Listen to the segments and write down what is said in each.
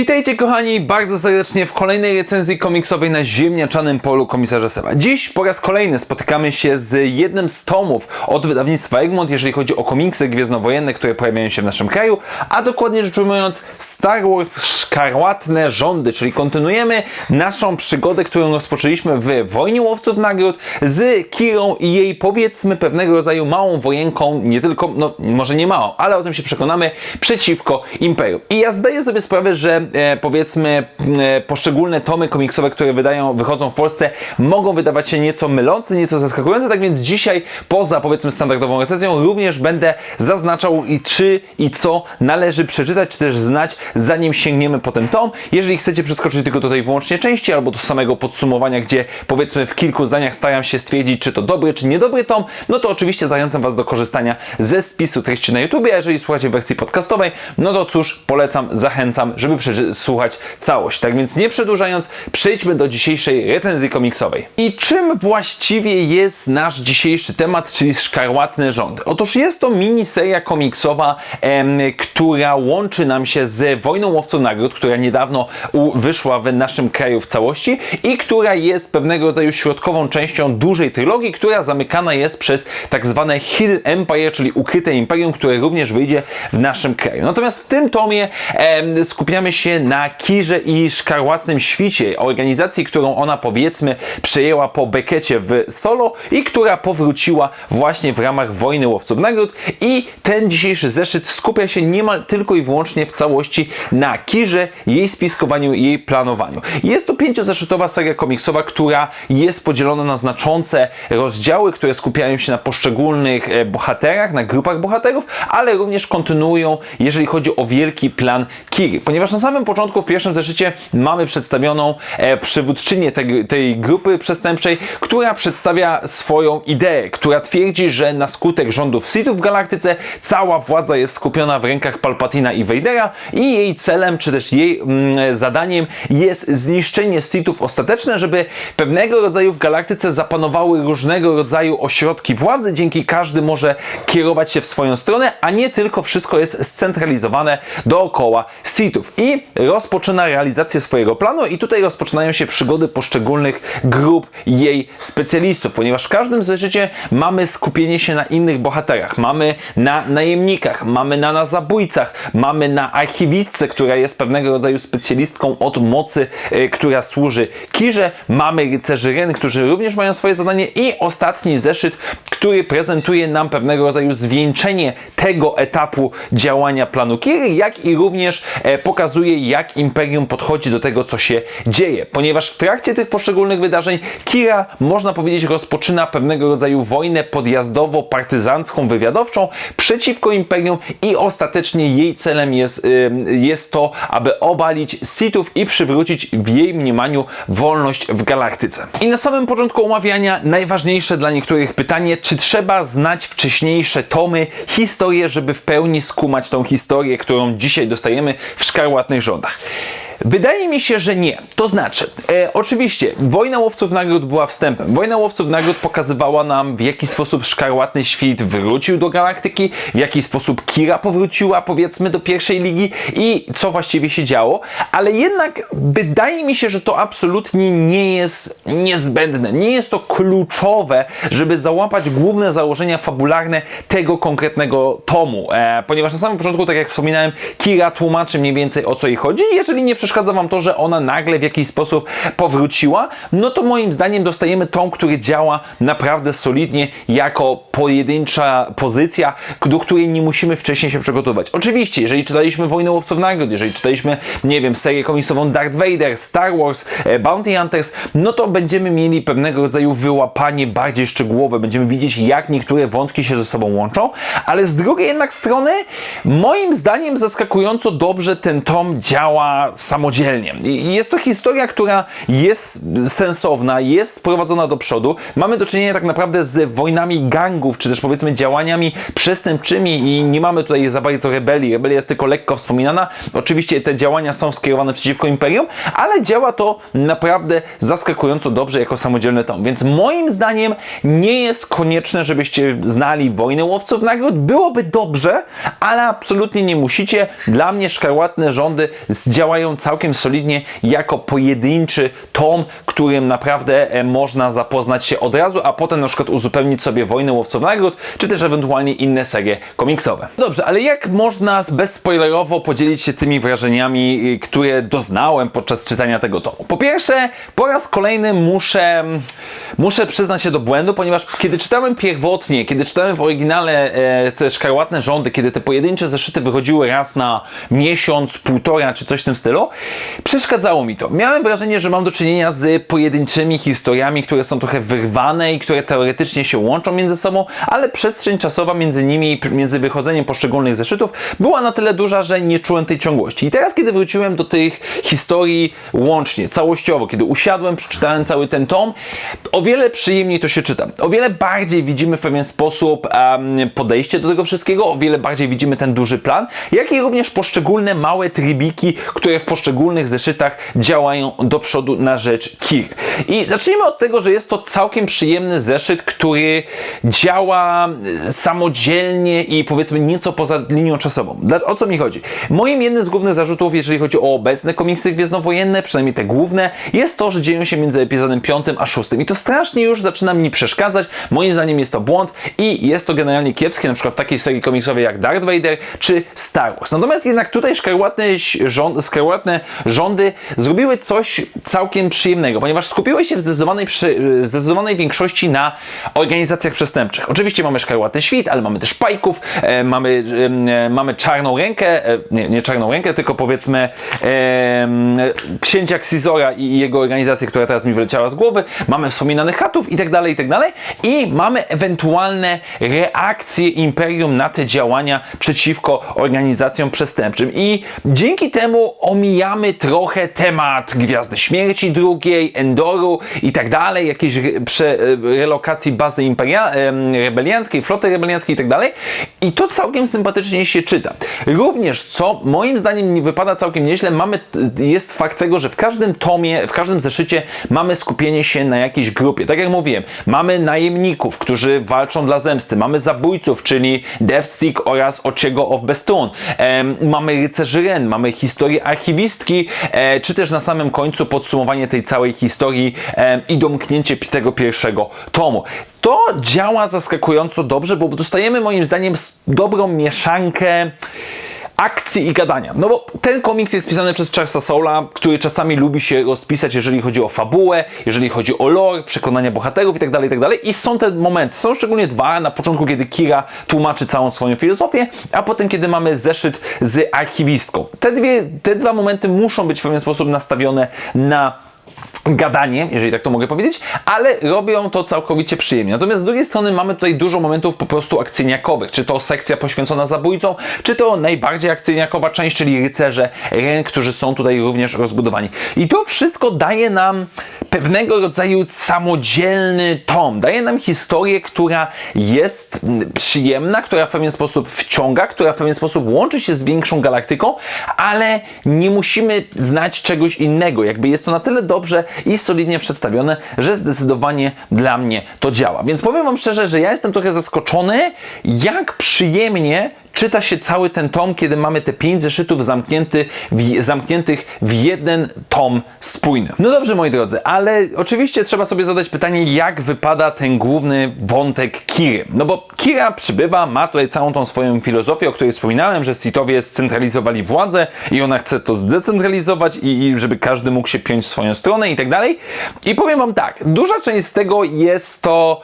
Witajcie kochani bardzo serdecznie w kolejnej recenzji komiksowej na ziemniaczanym polu komisarza Seba. Dziś po raz kolejny spotykamy się z jednym z tomów od wydawnictwa Egmont, jeżeli chodzi o komiksy gwiezdnowojenne, które pojawiają się w naszym kraju, a dokładnie rzecz ujmując Star Wars Szkarłatne Rządy, czyli kontynuujemy naszą przygodę, którą rozpoczęliśmy w Wojnie Łowców Nagród z Kirą i jej powiedzmy pewnego rodzaju małą wojenką, nie tylko, no może nie małą, ale o tym się przekonamy, przeciwko Imperium. I ja zdaję sobie sprawę, że powiedzmy e, poszczególne tomy komiksowe, które wydają, wychodzą w Polsce, mogą wydawać się nieco mylące, nieco zaskakujące, tak więc dzisiaj poza powiedzmy standardową recenzją również będę zaznaczał i czy i co należy przeczytać, czy też znać, zanim sięgniemy po ten tom. Jeżeli chcecie przeskoczyć tylko tej wyłącznie części, albo do samego podsumowania, gdzie powiedzmy w kilku zdaniach staram się stwierdzić, czy to dobry, czy niedobry tom, no to oczywiście zachęcam Was do korzystania ze spisu treści na YouTube, a jeżeli słuchacie wersji podcastowej, no to cóż, polecam, zachęcam, żeby przesłuchać całość. Tak więc nie przedłużając, przejdźmy do dzisiejszej recenzji komiksowej. I czym właściwie jest nasz dzisiejszy temat, czyli Szkarłatne Rządy? Otóż jest to miniseria komiksowa, em, która łączy nam się z Wojną Łowców Nagród, która niedawno wyszła w naszym kraju w całości i która jest pewnego rodzaju środkową częścią dużej trylogii, która zamykana jest przez tak zwane Hidden Empire, czyli ukryte imperium, które również wyjdzie w naszym kraju. Natomiast w tym tomie em, skupiamy się na Kirze i Szkarłatnym Świcie, organizacji, którą ona powiedzmy przejęła po Bekecie w Solo i która powróciła właśnie w ramach Wojny Łowców Nagród i ten dzisiejszy zeszyt skupia się niemal tylko i wyłącznie w całości na Kirze, jej spiskowaniu i jej planowaniu. Jest to pięciozeszytowa seria komiksowa, która jest podzielona na znaczące rozdziały, które skupiają się na poszczególnych e, bohaterach, na grupach bohaterów, ale również kontynuują, jeżeli chodzi o wielki plan Kiry. Ponieważ na samym początku, w pierwszym zeszycie mamy przedstawioną e, przywódczynię tej, tej grupy przestępczej, która przedstawia swoją ideę, która twierdzi, że na skutek rządów Sithów w galaktyce cała władza jest skupiona w rękach Palpatina i Vadera i jej celem, czy też jej mm, zadaniem jest zniszczenie Sithów ostateczne, żeby pewnego rodzaju w galaktyce zapanowały różnego rodzaju ośrodki władzy, dzięki każdy może kierować się w swoją stronę, a nie tylko wszystko jest scentralizowane dookoła Sithów. I rozpoczyna realizację swojego planu i tutaj rozpoczynają się przygody poszczególnych grup jej specjalistów, ponieważ w każdym zeszycie mamy skupienie się na innych bohaterach. Mamy na najemnikach, mamy na, na zabójcach, mamy na archiwistce, która jest pewnego rodzaju specjalistką od mocy, y, która służy Kirze, mamy rycerzy Ren, którzy również mają swoje zadanie i ostatni zeszyt, który prezentuje nam pewnego rodzaju zwieńczenie tego etapu działania planu Kiry, jak i również e, pokazuje, jak Imperium podchodzi do tego, co się dzieje. Ponieważ w trakcie tych poszczególnych wydarzeń Kira, można powiedzieć, rozpoczyna pewnego rodzaju wojnę podjazdowo-partyzancką, wywiadowczą przeciwko Imperium i ostatecznie jej celem jest, jest to, aby obalić Sithów i przywrócić w jej mniemaniu wolność w galaktyce. I na samym początku omawiania najważniejsze dla niektórych pytanie, czy trzeba znać wcześniejsze tomy, historię, żeby w pełni skumać tą historię, którą dzisiaj dostajemy w Bem junta. Wydaje mi się, że nie. To znaczy, e, oczywiście, Wojna Łowców Nagród była wstępem. Wojna Łowców Nagród pokazywała nam, w jaki sposób Szkarłatny Świt wrócił do galaktyki, w jaki sposób Kira powróciła, powiedzmy, do pierwszej ligi i co właściwie się działo, ale jednak wydaje mi się, że to absolutnie nie jest niezbędne, nie jest to kluczowe, żeby załapać główne założenia fabularne tego konkretnego tomu, e, ponieważ na samym początku, tak jak wspominałem, Kira tłumaczy mniej więcej o co jej chodzi jeżeli nie przeszkadza Wam to, że ona nagle w jakiś sposób powróciła, no to moim zdaniem dostajemy tom, który działa naprawdę solidnie jako pojedyncza pozycja, do której nie musimy wcześniej się przygotować. Oczywiście, jeżeli czytaliśmy Wojnę Łowców Nagród, jeżeli czytaliśmy, nie wiem, serię komiksową Darth Vader, Star Wars, e, Bounty Hunters, no to będziemy mieli pewnego rodzaju wyłapanie bardziej szczegółowe, będziemy widzieć, jak niektóre wątki się ze sobą łączą, ale z drugiej jednak strony, moim zdaniem zaskakująco dobrze ten tom działa sam samodzielnie. I jest to historia, która jest sensowna, jest sprowadzona do przodu. Mamy do czynienia tak naprawdę z wojnami gangów, czy też powiedzmy działaniami przestępczymi i nie mamy tutaj za bardzo rebelii. Rebelia jest tylko lekko wspominana. Oczywiście te działania są skierowane przeciwko imperium, ale działa to naprawdę zaskakująco dobrze jako samodzielny tom. Więc moim zdaniem nie jest konieczne, żebyście znali Wojnę Łowców Nagród. Byłoby dobrze, ale absolutnie nie musicie. Dla mnie szkarłatne rządy działają całkiem solidnie jako pojedynczy tom, którym naprawdę e, można zapoznać się od razu, a potem na przykład uzupełnić sobie Wojnę Łowców Nagród, czy też ewentualnie inne serie komiksowe. Dobrze, ale jak można bezspoilerowo podzielić się tymi wrażeniami, y, które doznałem podczas czytania tego tomu? Po pierwsze, po raz kolejny muszę, muszę przyznać się do błędu, ponieważ kiedy czytałem pierwotnie, kiedy czytałem w oryginale e, te szkarłatne rządy, kiedy te pojedyncze zeszyty wychodziły raz na miesiąc, półtora czy coś w tym stylu, przeszkadzało mi to. Miałem wrażenie, że mam do czynienia z pojedynczymi historiami, które są trochę wyrwane i które teoretycznie się łączą między sobą, ale przestrzeń czasowa między nimi, między wychodzeniem poszczególnych zeszytów była na tyle duża, że nie czułem tej ciągłości. I teraz, kiedy wróciłem do tych historii łącznie, całościowo, kiedy usiadłem, przeczytałem cały ten tom, o wiele przyjemniej to się czyta. O wiele bardziej widzimy w pewien sposób em, podejście do tego wszystkiego, o wiele bardziej widzimy ten duży plan, jak i również poszczególne małe trybiki, które w poszczególnych zeszytach działają do przodu na rzecz Kir. I zacznijmy od tego, że jest to całkiem przyjemny zeszyt, który działa e, samodzielnie i powiedzmy nieco poza linią czasową. O co mi chodzi? Moim jednym z głównych zarzutów, jeżeli chodzi o obecne komiksy gwiezdnowojenne, przynajmniej te główne, jest to, że dzieją się między epizodem 5 a 6. I to strasznie już zaczyna mi przeszkadzać. Moim zdaniem jest to błąd i jest to generalnie kiepskie, na przykład w takiej serii komiksowej jak Darth Vader czy Star Wars. Natomiast jednak tutaj szkarłatne, rząd, szkarłatne rządy zrobiły coś całkiem przyjemnego, ponieważ skupiły się w zdecydowanej, przy, zdecydowanej większości na organizacjach przestępczych. Oczywiście mamy szkarłatny świt, ale mamy też pajków, e, mamy, e, mamy czarną rękę, e, nie, nie czarną rękę, tylko powiedzmy e, księcia Xizora i jego organizację, która teraz mi wyleciała z głowy, mamy wspominanych chatów i tak dalej, i tak dalej. I mamy ewentualne reakcje Imperium na te działania przeciwko organizacjom przestępczym. I dzięki temu omijamy trochę temat Gwiazdy Śmierci drugiej, Endoru i tak dalej, jakiejś re, prze, relokacji bazy rebelianckiej, floty rebelianckiej i tak dalej i to całkiem sympatycznie się czyta. Również, co moim zdaniem nie wypada całkiem nieźle, mamy, jest fakt tego, że w każdym tomie, w każdym zeszycie mamy skupienie się na jakiejś grupie. Tak jak mówiłem, mamy najemników, którzy walczą dla zemsty, mamy zabójców, czyli Deathstick oraz Ociego of Bestun, em, mamy rycerzy Ren, mamy historię e, czy też na samym końcu podsumowanie tej całej historii em, i domknięcie tego pierwszego tomu. To działa zaskakująco dobrze, bo dostajemy moim zdaniem dobrą mieszankę akcji i gadania. No bo ten komiks jest pisany przez Charlesa Soula, który czasami lubi się rozpisać, jeżeli chodzi o fabułę, jeżeli chodzi o lore, przekonania bohaterów itd., itd. I są te momenty. Są szczególnie dwa. Na początku, kiedy Kira tłumaczy całą swoją filozofię, a potem, kiedy mamy zeszyt z archiwistką. Te, dwie, te dwa momenty muszą być w pewien sposób nastawione na gadanie, jeżeli tak to mogę powiedzieć, ale robią to całkowicie przyjemnie. Natomiast z drugiej strony mamy tutaj dużo momentów po prostu akcyjniakowych. Czy to sekcja poświęcona zabójcom, czy to najbardziej akcyjniakowa część, czyli rycerze Ren, którzy są tutaj również rozbudowani. I to wszystko daje nam pewnego rodzaju samodzielny tom. Daje nam historię, która jest przyjemna, która w pewien sposób wciąga, która w pewien sposób łączy się z większą galaktyką, ale nie musimy znać czegoś innego. Jakby jest to na tyle dobrze i solidnie przedstawione, że zdecydowanie dla mnie to działa. Więc powiem Wam szczerze, że ja jestem trochę zaskoczony, jak przyjemnie czyta się cały ten tom, kiedy mamy te pięć zeszytów zamknięty w, zamkniętych w jeden tom spójny. No dobrze, moi drodzy, ale oczywiście trzeba sobie zadać pytanie, jak wypada ten główny wątek Kiry. No bo Kira przybywa, ma tutaj całą tą swoją filozofię, o której wspominałem, że Sithowie scentralizowali władzę i ona chce to zdecentralizować i, i żeby każdy mógł się piąć w swoją stronę i tak dalej. I powiem wam tak, duża część z tego jest to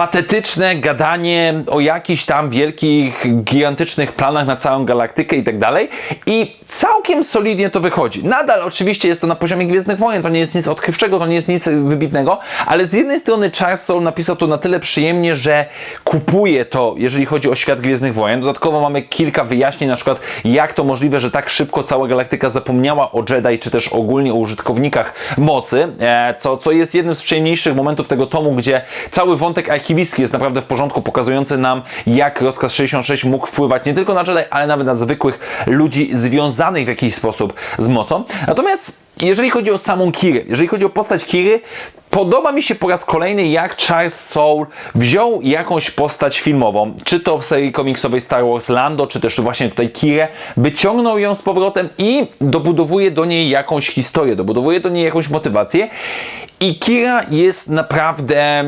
patetyczne gadanie o jakichś tam wielkich, gigantycznych planach na całą galaktykę i tak dalej. I całkiem solidnie to wychodzi. Nadal oczywiście jest to na poziomie Gwiezdnych Wojen, to nie jest nic odkrywczego, to nie jest nic wybitnego, ale z jednej strony Charles Soule napisał to na tyle przyjemnie, że kupuje to, jeżeli chodzi o świat Gwiezdnych Wojen. Dodatkowo mamy kilka wyjaśnień, na przykład jak to możliwe, że tak szybko cała galaktyka zapomniała o Jedi, czy też ogólnie o użytkownikach mocy, e, co, co jest jednym z przyjemniejszych momentów tego tomu, gdzie cały wątek archiwistki jest naprawdę w porządku, pokazujący nam, jak rozkaz 66 mógł wpływać nie tylko na Jedi, ale nawet na zwykłych ludzi związanych w jakiś sposób z mocą. Natomiast jeżeli chodzi o samą Kirę, jeżeli chodzi o postać Kiry, Podoba mi się po raz kolejny, jak Charles Soule wziął jakąś postać filmową, czy to w serii komiksowej Star Wars Lando, czy też właśnie tutaj Kirę, wyciągnął ją z powrotem i dobudowuje do niej jakąś historię, dobudowuje do niej jakąś motywację. I Kira jest naprawdę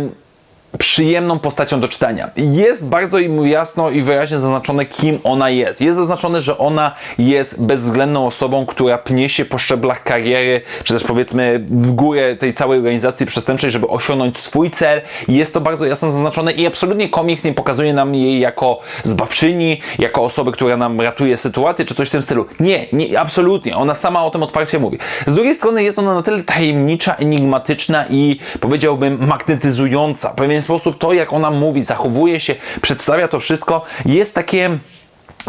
przyjemną postacią do czytania. Jest bardzo im jasno i wyraźnie zaznaczone, kim ona jest. Jest zaznaczone, że ona jest bezwzględną osobą, która pnie się po szczeblach kariery, czy też powiedzmy w górę tej całej organizacji przestępczej, żeby osiągnąć swój cel. Jest to bardzo jasno zaznaczone i absolutnie komiks nie pokazuje nam jej jako zbawczyni, jako osoby, która nam ratuje sytuację, czy coś w tym stylu. Nie, nie, absolutnie. Ona sama o tym otwarcie mówi. Z drugiej strony jest ona na tyle tajemnicza, enigmatyczna i powiedziałbym magnetyzująca. W sposób to, jak ona mówi, zachowuje się, przedstawia to wszystko, jest takie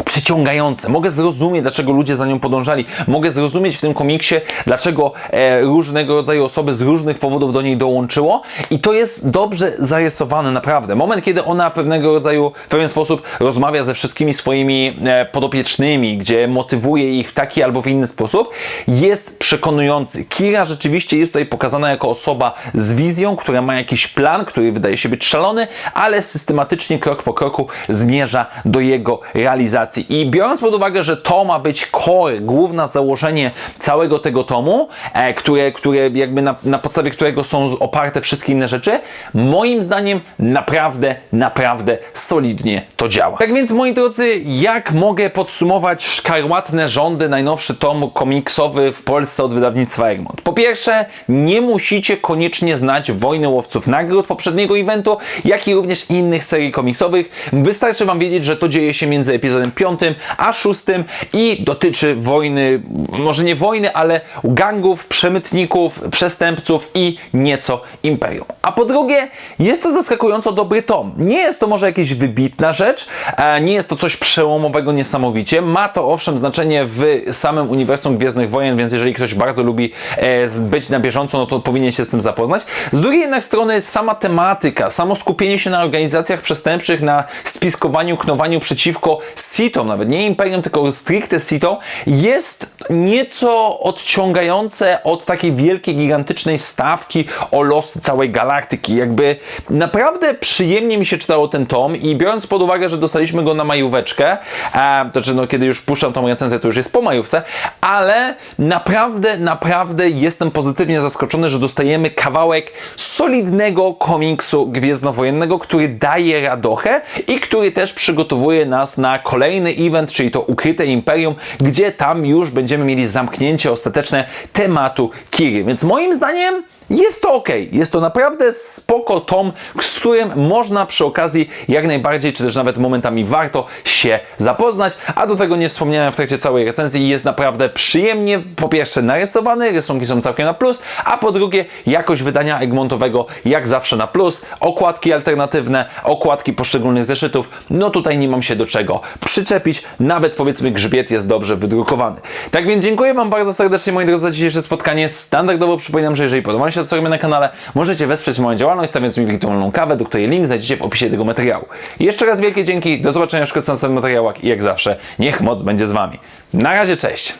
przyciągające. Mogę zrozumieć, dlaczego ludzie za nią podążali. Mogę zrozumieć w tym komiksie, dlaczego e, różnego rodzaju osoby z różnych powodów do niej dołączyło. I to jest dobrze zarysowane, naprawdę. Moment, kiedy ona pewnego rodzaju, w pewien sposób rozmawia ze wszystkimi swoimi e, podopiecznymi, gdzie motywuje ich w taki albo w inny sposób, jest przekonujący. Kira rzeczywiście jest tutaj pokazana jako osoba z wizją, która ma jakiś plan, który wydaje się być szalony, ale systematycznie, krok po kroku zmierza do jego realizacji. I biorąc pod uwagę, że to ma być core, główne założenie całego tego tomu, e, które, które jakby na, na podstawie którego są oparte wszystkie inne rzeczy, moim zdaniem naprawdę, naprawdę solidnie to działa. Tak więc, moi drodzy, jak mogę podsumować szkarłatne rządy, najnowszy tom komiksowy w Polsce od wydawnictwa Egmont? Po pierwsze, nie musicie koniecznie znać Wojny Łowców Nagród poprzedniego eventu, jak i również innych serii komiksowych. Wystarczy Wam wiedzieć, że to dzieje się między epizodem 5 a 6 i dotyczy wojny, może nie wojny, ale gangów, przemytników, przestępców i nieco imperium. A po drugie, jest to zaskakująco dobry tom. Nie jest to może jakaś wybitna rzecz, e, nie jest to coś przełomowego niesamowicie. Ma to owszem znaczenie w samym uniwersum Gwiezdnych Wojen, więc jeżeli ktoś bardzo lubi e, być na bieżąco, no to powinien się z tym zapoznać. Z drugiej jednak strony sama tematyka, samo skupienie się na organizacjach przestępczych, na spiskowaniu, knowaniu przeciwko Sitom, nawet nie Imperium, tylko stricte Sitom, jest nieco odciągające od takiej wielkiej, gigantycznej stawki o losy całej galaktyki. Jakby naprawdę przyjemnie mi się czytało ten tom i biorąc pod uwagę, że dostaliśmy go na majóweczkę, a, to znaczy no, kiedy już puszczam tą recenzję, to już jest po majówce, ale naprawdę, naprawdę jestem pozytywnie zaskoczony, że dostajemy kawałek solidnego komiksu gwiezdnowojennego, który daje radochę i który też przygotowuje nas na kolejny event, czyli to Ukryte Imperium, gdzie tam już będziemy mieli zamknięcie ostateczne tematu Kiry. Więc moim zdaniem jest to ok, jest to naprawdę spoko tom, z którym można przy okazji jak najbardziej, czy też nawet momentami warto się zapoznać, a do tego nie wspomniałem w trakcie całej recenzji, jest naprawdę przyjemnie, po pierwsze narysowany, rysunki są całkiem na plus, a po drugie jakość wydania Egmontowego jak zawsze na plus, okładki alternatywne, okładki poszczególnych zeszytów, no tutaj nie mam się do czego przyczepić, nawet powiedzmy grzbiet jest dobrze wydrukowany. Tak więc dziękuję Wam bardzo serdecznie moi drodzy za dzisiejsze spotkanie, standardowo przypominam, że jeżeli podoba się co robię na kanale, możecie wesprzeć moją działalność, stawiając mi wirtualną kawę, do której link znajdziecie w opisie tego materiału. I jeszcze raz wielkie dzięki, do zobaczenia w następnych materiałach i jak zawsze, niech moc będzie z Wami. Na razie, cześć!